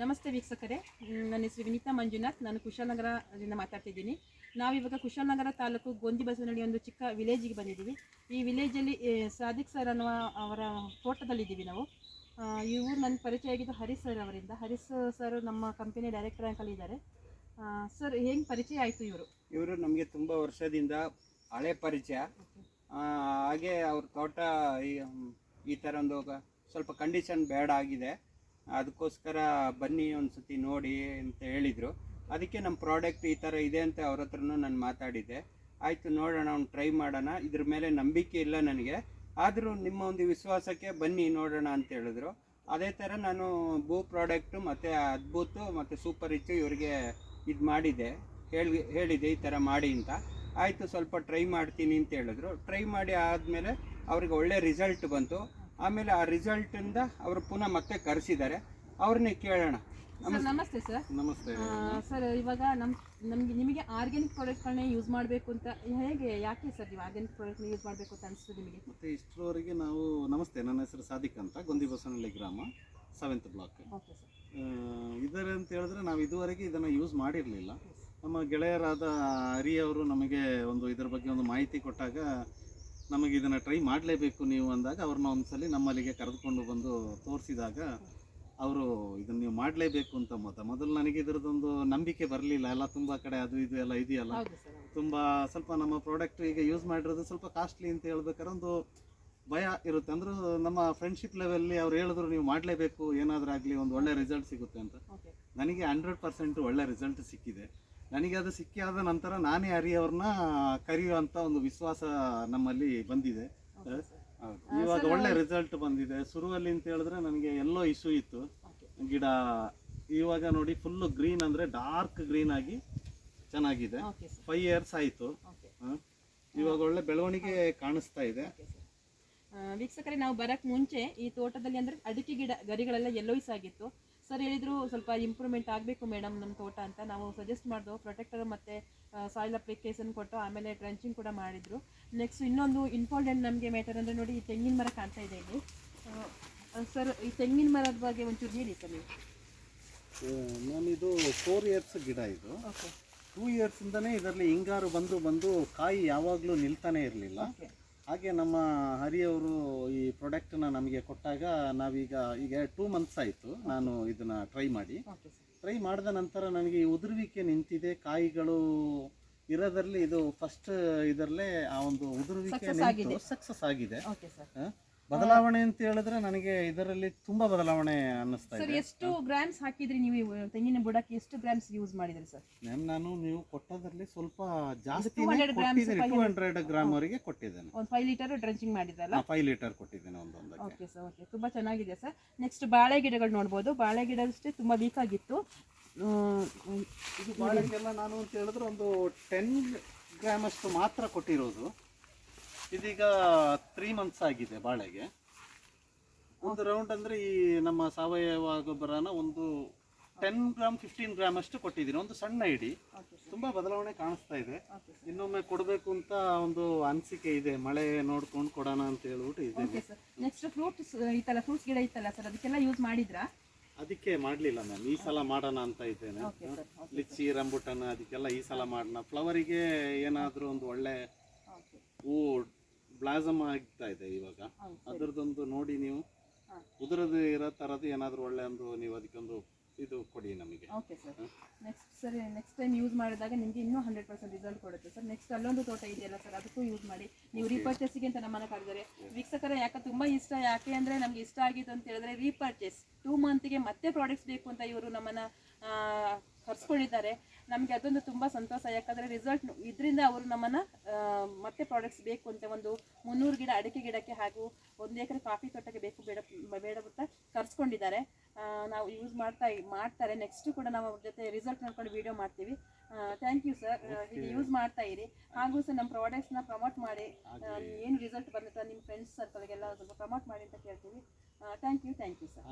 ನಮಸ್ತೆ ವೀಕ್ಷಕರೇ. ನನ್ನ ಹೆಸರು ವಿನೀತಾ ಮಂಜುನಾಥ್. ನಾನು ಕುಶಾಲನಗರದಿಂದ ಮಾತಾಡ್ತಿದ್ದೀನಿ ನಾವಿವಾಗ ಕುಶಾಲನಗರ ತಾಲೂಕು ಗೊಂದಿ ಬಸವನಹಳ್ಳಿ ಒಂದು ಚಿಕ್ಕ ವಿಲೇಜಿಗೆ ಬಂದಿದ್ದೀವಿ. ಈ ವಿಲೇಜಲ್ಲಿ ಸಾದಿಕ್ ಸರ್ ಅನ್ನುವ ಅವರ ತೋಟದಲ್ಲಿದ್ದೀವಿ ನಾವು. ಇವರು ನನ್ನ ಪರಿಚಯ ಆಗಿದ್ದು ಹರೀಶ್ ಸರ್ ಅವರಿಂದ. ಹರೀಶ್ ಸರ್ ನಮ್ಮ ಕಂಪನಿ ಡೈರೆಕ್ಟರ್ ಅಂಕಲ್ ಇದ್ದಾರೆ. ಸರ್ ಹೆಂಗೆ ಪರಿಚಯ ಆಯಿತು ಇವರು? ಇವರು ನಮಗೆ ತುಂಬ ವರ್ಷದಿಂದ ಹಳೆ ಪರಿಚಯ. ಹಾಗೆ ಅವ್ರ ತೋಟ ಈ ಥರ ಒಂದು ಸ್ವಲ್ಪ ಕಂಡೀಷನ್ ಬೇಡ ಆಗಿದೆ. ಅದಕ್ಕೋಸ್ಕರ ಬನ್ನಿ ಒಂದು ಸತಿ ನೋಡಿ ಅಂತ ಹೇಳಿದರು. ಅದಕ್ಕೆ ನಮ್ಮ ಪ್ರಾಡಕ್ಟ್ ಈ ಥರ ಇದೆ ಅಂತ ಅವ್ರ ಹತ್ರನೂ ನಾನು ಮಾತಾಡಿದ್ದೆ. ಆಯಿತು ನೋಡೋಣ ಅವ್ನು ಟ್ರೈ ಮಾಡೋಣ. ಇದ್ರ ಮೇಲೆ ನಂಬಿಕೆ ಇಲ್ಲ ನನಗೆ. ಆದರೂ ನಿಮ್ಮ ಒಂದು ವಿಶ್ವಾಸಕ್ಕೆ ಬನ್ನಿ ನೋಡೋಣ ಅಂತ ಹೇಳಿದ್ರು. ಅದೇ ಥರ ನಾನು ಭೂ ಪ್ರಾಡಕ್ಟು ಮತ್ತು ಅದ್ಭುತ ಮತ್ತು ಸೂಪರ್ ಇಚ್ಚು ಇವರಿಗೆ ಇದು ಮಾಡಿದೆ ಹೇಳಿ ಹೇಳಿದೆ ಈ ಥರ ಮಾಡಿ ಅಂತ. ಆಯಿತು ಸ್ವಲ್ಪ ಟ್ರೈ ಮಾಡ್ತೀನಿ ಅಂತ ಹೇಳಿದ್ರು. ಟ್ರೈ ಮಾಡಿ ಆದಮೇಲೆ ಅವ್ರಿಗೆ ಒಳ್ಳೆ ರಿಸಲ್ಟ್ ಬಂತು. ಆಮೇಲೆ ಆ ರಿಸಲ್ಟಿಂದ ಅವರು ಪುನಃ ಮತ್ತೆ ಕರೆಸಿದ್ದಾರೆ. ಅವ್ರನ್ನೇ ಕೇಳೋಣ. ಸರ್ ನಮಸ್ತೆ ಸರ್. ನಮಸ್ತೆ. ಸರ್ ಇವಾಗ ನಮ್ ನಮಗೆ ನಿಮಗೆ ಆರ್ಗ್ಯಾನಿಕ್ ಪ್ರಾಡಕ್ಟ್ಗಳನ್ನೇ ಯೂಸ್ ಮಾಡಬೇಕು ಅಂತ ಹೇಗೆ ಯಾಕೆ ಸರ್ ನೀವು ಆರ್ಗ್ಯಾನಿಕ್ ಪ್ರಾಡಕ್ಟ್ ಯೂಸ್ ಮಾಡಬೇಕು ಅಂತ ಅನಿಸ್ತು ನಿಮಗೆ? ಮತ್ತೆ ಇಷ್ಟರವರೆಗೆ ನಾವು ನಮಸ್ತೆ ನನ್ನ ಹೆಸರು ಸಾದಿಕ್ ಅಂತ ಗೊಂದಿ ಬಸವನಹಳ್ಳಿ ಗ್ರಾಮ ಸೆವೆಂತ್ ಬ್ಲಾಕ್ ಓಕೆ ಸರ್. ಇದರ ಅಂತ ಹೇಳಿದ್ರೆ ನಾವು ಇದುವರೆಗೆ ಇದನ್ನು ಯೂಸ್ ಮಾಡಿರಲಿಲ್ಲ. ನಮ್ಮ ಗೆಳೆಯರಾದ ಹರಿಯವರು ನಮಗೆ ಒಂದು ಇದರ ಬಗ್ಗೆ ಒಂದು ಮಾಹಿತಿ ಕೊಟ್ಟಾಗ ನಮಗೆ ಇದನ್ನು ಟ್ರೈ ಮಾಡಲೇಬೇಕು ನೀವು ಅಂದಾಗ ಅವ್ರನ್ನ ಒಂದ್ಸಲಿ ನಮ್ಮಲ್ಲಿಗೆ ಕರೆದುಕೊಂಡು ಬಂದು ತೋರಿಸಿದಾಗ ಅವರು ಇದನ್ನು ನೀವು ಮಾಡಲೇಬೇಕು ಅಂತ ಮೊದ ಮೊದಲು ನನಗೆ ಇದರದೊಂದು ನಂಬಿಕೆ ಬರಲಿಲ್ಲ. ಎಲ್ಲ ತುಂಬ ಕಡೆ ಅದು ಇದು ಎಲ್ಲ ಇದೆಯಲ್ಲ? ತುಂಬ ಸ್ವಲ್ಪ ನಮ್ಮ ಪ್ರಾಡಕ್ಟ್ ಈಗ ಯೂಸ್ ಮಾಡಿರೋದು ಸ್ವಲ್ಪ ಕಾಸ್ಟ್ಲಿ ಅಂತ ಹೇಳ್ಬೇಕಾದ್ರೆ ಒಂದು ಭಯ ಇರುತ್ತೆ. ಅಂದ್ರೆ ನಮ್ಮ ಫ್ರೆಂಡ್ಶಿಪ್ ಲೆವೆಲ್ಲಿ ಅವ್ರು ಹೇಳಿದ್ರು ನೀವು ಮಾಡಲೇಬೇಕು ಏನಾದರೂ ಆಗಲಿ ಒಂದು ಒಳ್ಳೆ ರಿಸಲ್ಟ್ ಸಿಗುತ್ತೆ ಅಂತ. ನನಗೆ ಹಂಡ್ರೆಡ್ ಪರ್ಸೆಂಟ್ ಒಳ್ಳೆ ರಿಸಲ್ಟ್ ಸಿಕ್ಕಿದೆ. ನನಗೆ ಅದು ಸಿಕ್ಕಿ ಆದ ನಂತರ ನಾನೇ ಹರಿಯವ್ರನ್ನ ಕರೆಯುವಂತ ಒಂದು ವಿಶ್ವಾಸ ನಮ್ಮಲ್ಲಿ ಬಂದಿದೆ. ಇವಾಗ ಒಳ್ಳೆ ರಿಸಲ್ಟ್ ಬಂದಿದೆ. ಶುರುವಲ್ಲಿ ಅಂತ ಹೇಳಿದ್ರೆ ನನಗೆ ಎಲ್ಲೋ ಇಶ್ಯೂ ಇತ್ತು. ಗಿಡ ಇವಾಗ ನೋಡಿ ಫುಲ್ಲು ಗ್ರೀನ್ ಅಂದ್ರೆ ಡಾರ್ಕ್ ಗ್ರೀನ್ ಆಗಿ ಚೆನ್ನಾಗಿದೆ. ಫೈವ್ ಇಯರ್ಸ್ ಆಯಿತು. ಇವಾಗ ಒಳ್ಳೆ ಬೆಳವಣಿಗೆ ಕಾಣಿಸ್ತಾ ಇದೆ. ವೀಕ್ಷಕರೇ ನಾವು ಬರಕ್ ಮುಂಚೆ ಈ ತೋಟದಲ್ಲಿ ಅಂದ್ರೆ ಅಡಿಕೆ ಗಿಡ ಗರಿಗಳೆಲ್ಲ ಯೆಲ್ಲೋಯ್ಸ್ ಆಗಿತ್ತು. ಸರ್ ಹೇಳಿದ್ರು ಸ್ವಲ್ಪ ಇಂಪ್ರೂವ್ಮೆಂಟ್ ಆಗಬೇಕು ಮೇಡಮ್ ನಮ್ಮ ತೋಟ ಅಂತ. ನಾವು ಸಜೆಸ್ಟ್ ಮಾಡಿದ್ವು ಪ್ರೊಟೆಕ್ಟರ್ ಮತ್ತು ಸಾಯಿಲ್ ಅಪ್ಲಿಕೇಶನ್ ಕೊಟ್ಟು ಆಮೇಲೆ ಟ್ರಂಚಿಂಗ್ ಕೂಡ ಮಾಡಿದರು. ನೆಕ್ಸ್ಟ್ ಇನ್ನೊಂದು ಇಂಪಾರ್ಟೆಂಟ್ ನಮಗೆ ಮ್ಯಾಟರ್ ಅಂದರೆ ನೋಡಿ ಈ ತೆಂಗಿನ ಮರ ಕಾಣ್ತಾ ಇದೆ ಇಲ್ಲಿ. ಸರ್ ಈ ತೆಂಗಿನ ಮರದ ಬಗ್ಗೆ ಒಂಚೂರು ಹೇಳಿ ಸರ್ ನೀವು. ನಾನಿದು ಫೋರ್ ಇಯರ್ಸ್ ಗಿಡ ಇದು. ಓಕೆ ಟೂ ಇಯರ್ಸಿಂದನೇ ಇದರಲ್ಲಿ ಹಿಂಗಾರು ಬಂದು ಬಂದು ಕಾಯಿ ಯಾವಾಗಲೂ ನಿಲ್ತಾನೆ ಇರಲಿಲ್ಲ. ಹಾಗೆ ನಮ್ಮ ಹರಿಯವರು ಈ ಪ್ರಾಡಕ್ಟನ್ನ ನಮಗೆ ಕೊಟ್ಟಾಗ ನಾವೀಗ ಈಗ ಟೂ ಮಂತ್ಸ್ ಆಯಿತು. ನಾನು ಇದನ್ನು ಟ್ರೈ ಮಾಡಿ. ಟ್ರೈ ಮಾಡಿದ ನಂತರ ನನಗೆ ಈ ಉದುರುವಿಕೆ ನಿಂತಿದೆ. ಕಾಯಿಗಳು ಇರೋದ್ರಲ್ಲಿ ಇದು ಫಸ್ಟ್ ಇದರಲ್ಲೇ ಆ ಒಂದು ಉದುರುವಿಕೆ ನಿಂತು. ಸಕ್ಸಸ್ ಆಗಿದೆ? ಬದಲಾವಣೆ ಅಂತ ಹೇಳಿದ್ರೆ ನನಗೆ ಇದರಲ್ಲಿ ತುಂಬಾ ಬದಲಾವಣೆ ಅನ್ನಿಸ್ತಾ ಸರ್ ಇದೆ. ಎಷ್ಟು ಗ್ರಾಮ್ಸ್ ಹಾಕಿದ್ರಿ ನೀವು ಇವು ತೆಂಗಿನ ಬುಡಕ್ಕೆ? ಎಷ್ಟು ಗ್ರಾಮ್ಸ್ ಯೂಸ್ ಮಾಡಿದ್ರಿ ಸರ್? ಮ್ಯಾಮ್ ನಾನು ನೀವು ಕೊಟ್ಟದ್ರಲ್ಲಿ ಸ್ವಲ್ಪ ಜಾಸ್ತಿ 200 grams, ಕೊಟ್ಟಿದ್ದೇನೆ. ಟೂ ಹಂಡ್ರೆಡ್ ಗ್ರಾಮ್ ವರೆಗೆ ಕೊಟ್ಟಿದ್ದೇನೆ. ಒಂದು ಫೈವ್ ಲೀಟರ್ ಡ್ರೆಂಚಿಂಗ್ ಮಾಡಿದ್ರಲ್ಲ? ಫೈವ್ ಲೀಟರ್ ಕೊಟ್ಟಿದ್ದೇನೆ ಒಂದೊಂದಕ್ಕೆ. ಓಕೆ ಸರ್ ಓಕೆ ತುಂಬಾ ಚೆನ್ನಾಗಿದೆ ಸರ್ ನೆಕ್ಸ್ಟ್ ಬಾಳೆ ಗಿಡಗಳು ನೋಡ್ಬೋದು. ಬಾಳೆ ಗಿಡ ಅಷ್ಟೇ ತುಂಬ ವೀಕ್ ಆಗಿತ್ತು. ಇದು ಬಾಳೆಗೆಲ್ಲ ನಾನು ಅಂತ ಹೇಳಿದ್ರೆ ಒಂದು ಟೆನ್ ಗ್ರಾಮ್ ಅಷ್ಟು ಮಾತ್ರ ಕೊಟ್ಟಿರೋದು. ಇದೀಗ ತ್ರೀ ಮಂತ್ಸ್ ಆಗಿದೆ ಬಾಳೆಗೆ. ಒಂದು ರೌಂಡ್ ಅಂದ್ರೆ ಈ ನಮ್ಮ ಸಾವಯವ ಗೊಬ್ಬರನ ಒಂದು ಟೆನ್ ಗ್ರಾಮ್ ಫಿಫ್ಟೀನ್ ಗ್ರಾಮ್ ಅಷ್ಟು ಕೊಟ್ಟಿದ್ದೀನಿ. ಒಂದು ಸಣ್ಣ ಇಡಿ. ತುಂಬಾ ಬದಲಾವಣೆ ಕಾಣಿಸ್ತಾ ಇದೆ. ಇನ್ನೊಮ್ಮೆ ಕೊಡಬೇಕು ಅಂತ ಒಂದು ಅನಿಸಿಕೆ ಇದೆ. ಮಳೆ ನೋಡ್ಕೊಂಡು ಕೊಡೋಣ ಅಂತ ಹೇಳ್ಬಿಟ್ಟು ಇದೆ ನೆಕ್ಸ್ಟ್ ಫ್ರೂಟ್ಸ್ ಇತ್ತಲ್ಲ ಫ್ರೂಟ್ಸ್ ಗಿಡ ಇತ್ತಲ್ಲ ಸರ್ ಅದಕ್ಕೆಲ್ಲ ಯೂಸ್ ಮಾಡಿದ್ರಾ? ಅದಕ್ಕೆ ಮಾಡಲಿಲ್ಲ ಮ್ಯಾಮ್ ಈ ಸಲ ಮಾಡೋಣ ಅಂತ ಇದ್ದೇನೆ. ಲಿಚ್ಚಿ ರಂಬುಟನ್ ಅದಕ್ಕೆಲ್ಲ ಈ ಸಲ ಮಾಡೋಣ. ಫ್ಲವರಿಗೆ ಏನಾದರೂ ಒಂದು ಒಳ್ಳೆ ಹೂವು ಬ್ಲಾಸಮ್ ಆಗ್ತಾ ಇದೆ ಇವಾಗ. ಅದರದೊಂದು ನೋಡಿ ನೀವು. ಉದುರದೇ ಇರೋ ಥರದ್ದು ಏನಾದರೂ ಒಳ್ಳೆ ಒಂದು ನೀವು ಅದಕ್ಕೊಂದು ಇದು ಕೊಡಿ ನಮಗೆ. Okay sir next sir next time use ಮಾಡಿದಾಗ ನಿಮಗೆ ಇನ್ನೂ ಹಂಡ್ರೆಡ್ ಪರ್ಸೆಂಟ್ ರಿಸಲ್ಟ್ ಕೊಡುತ್ತೆ ಸರ್ ನೆಕ್ಸ್ಟ್ ಅಲ್ಲೊಂದು ತೋಟ ಇದೆಯಲ್ಲ ಸರ್ ಅದಕ್ಕೂ ಯೂಸ್ ಮಾಡಿ. ನೀವು ರೀಪರ್ಚೇಸಿಗೆ ಅಂತ ನಮ್ಮನ್ನು ಕರೆದರೆ ವೀಕ್ಷಕರ ಯಾಕೆ ತುಂಬ ಇಷ್ಟ ಯಾಕೆ ಅಂದರೆ ನಮ್ಗೆ ಇಷ್ಟ ಆಗಿತ್ತು ಅಂತ ಹೇಳಿದ್ರೆ ರೀಪರ್ಚೇಸ್ ಟೂ ಮಂತ್ಗೆ ಮತ್ತೆ ಪ್ರಾಡಕ್ಟ್ಸ್ ಬೇಕು ಅಂತ ಇವರು ನಮ್ಮನ್ನು ಕರ್ಸ್ಕೊಂಡಿದ್ದಾರೆ. ನಮಗೆ ಅದೊಂದು ತುಂಬ ಸಂತೋಷ. ಯಾಕಂದರೆ ರಿಸಲ್ಟ್ ಇದರಿಂದ ಅವರು ನಮ್ಮನ್ನು ಪ್ರಾಡಕ್ಟ್ಸ್ ಬೇಕು ಅಂತ ಒಂದು ಮುನ್ನೂರು ಗಿಡ ಅಡಿಕೆ ಗಿಡಕ್ಕೆ ಹಾಗೂ ಒಂದು ಎಕರೆ ಕಾಫಿ ತೋಟಕ್ಕೆ ಬೇಕು ಬೇಡ ಬೇಡ ಅಂತ ಕರೆಸ್ಕೊಂಡಿದ್ದಾರೆ. ನಾವು ಯೂಸ್ ಮಾಡ್ತಾ ಮಾಡ್ತಾರೆ. ನೆಕ್ಸ್ಟ್ ಕೂಡ ನಾವು ಅವ್ರ ಜೊತೆ ರಿಸಲ್ಟ್ ನೋಡ್ಕೊಂಡು ವಿಡಿಯೋ ಮಾಡ್ತೀವಿ. ಥ್ಯಾಂಕ್ ಯು ಸರ್ ಇದು ಯೂಸ್ ಮಾಡ್ತಾ ಇರಿ. ಹಾಗೂ ಸರ್ ನಮ್ಮ ಪ್ರಾಡಕ್ಟ್ಸ್ನ ಪ್ರಮೋಟ್ ಮಾಡಿ. ಏನು ರಿಸಲ್ಟ್ ಬಂದಿತ್ತು ನಿಮ್ಮ ಫ್ರೆಂಡ್ಸ್ ಸರ್ಕಲ್ಗೆಲ್ಲ ಸ್ವಲ್ಪ ಪ್ರಮೋಟ್ ಮಾಡಿ ಅಂತ ಕೇಳ್ತೀವಿ. Thank you thank you sir